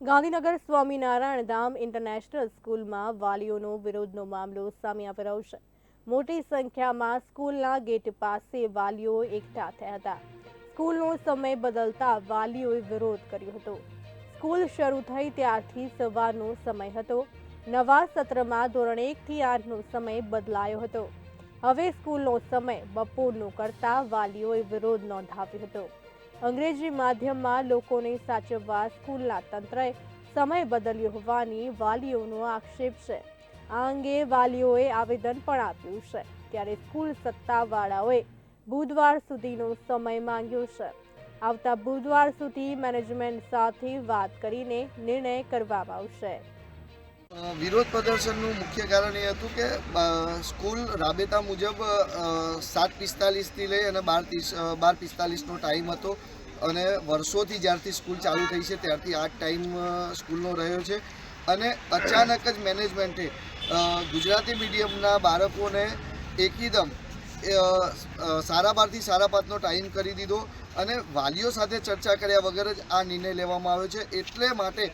ગાંધીનગર સ્વામિનારાયણ ધામ international સ્કૂલમાં વાલીઓનો વિરોધનો મામલો સામે આવી રહ્યો છે. મોટી સંખ્યામાં સ્કૂલના ગેટ પાસે વાલીઓ એકઠા થયા હતા. સ્કૂલનો સમય બદલતા વાલીઓએ વિરોધ કર્યો હતો. સ્કૂલ શરૂ થઈ ત્યારથી સવારનો સમય હતો. નવા સત્રમાં ધોરણ એકથી આઠનો સમય બદલાયો હતો. હવે સ્કૂલનો સમય બપોરનો કરતા વાલીઓએ વિરોધ નોંધાવ્યો હતો. અંગ્રેજી માધ્યમમાં લોકોને સાચવવા સ્કૂલના તંત્રએ સમય બદલ્યો હોવાની વાલીઓનો આક્ષેપ છે. આ અંગે વાલીઓએ આવેદન પણ આપ્યું છે ત્યારે સ્કૂલ સત્તાવાળાઓએ બુધવાર સુધીનો સમય માંગ્યો છે. આવતા બુધવાર સુધી મેનેજમેન્ટ સાથે વાત કરીને નિર્ણય કરવામાં આવશે. વિરોધ પ્રદર્શનનું મુખ્ય કારણ એ હતું કે સ્કૂલ રાબેતા મુજબ સાત પિસ્તાલીસથી લઈ અને બાર ત્રીસ બાર પિસ્તાલીસનો ટાઈમ હતો અને વર્ષોથી જ્યારથી સ્કૂલ ચાલુ થઈ છે, ત્યારથી આ ટાઈમ સ્કૂલનો રહ્યો છે. અને અચાનક જ મેનેજમેન્ટે ગુજરાતી મીડિયમના બાળકોને એકદમ સારા બારથી સારા પાંચનો ટાઈમ કરી દીધો અને વાલીઓ સાથે ચર્ચા કર્યા વગર જ આ નિર્ણય લેવામાં આવ્યો છે. એટલે માટે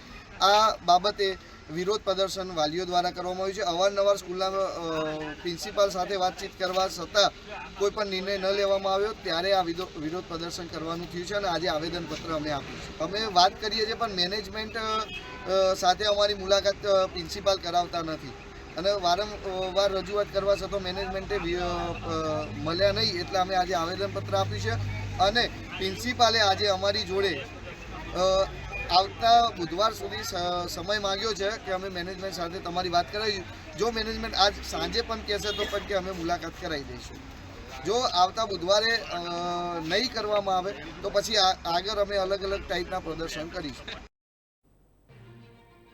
આ બાબતે વિરોધ પ્રદર્શન વાલીઓ દ્વારા કરવામાં આવ્યું છે. અવારનવાર સ્કૂલના પ્રિન્સિપાલ સાથે વાતચીત કરવા છતાં કોઈ પણ નિર્ણય ન લેવામાં આવ્યો. ત્યારે આ વિરોધ પ્રદર્શન કરવાનું થયું છે અને આજે આવેદનપત્ર અમે આપ્યું છે. અમે વાત કરીએ છીએ, પણ મેનેજમેન્ટ સાથે અમારી મુલાકાત પ્રિન્સિપાલ કરાવતા નથી. અને વારંવાર રજૂઆત કરવા છતાં મેનેજમેન્ટે મળ્યા નહીં એટલે અમે આજે આવેદનપત્ર આપ્યું છે. અને પ્રિન્સિપાલે આજે અમારી જોડે આવતા બુધવાર સુધી સમય માંગ્યો છે કે અમે મેનેજમેન્ટ સાથે તમારી વાત કરાવી. જો મેનેજમેન્ટ આજ સાંજે પણ કહેશે તો પણ કે અમે મુલાકાત કરાવી દઈશું. જો આવતા બુધવારે નહીં કરવામાં આવે તો પછી આગળ અમે અલગ અલગ ટાઈપના પ્રદર્શન કરીશું.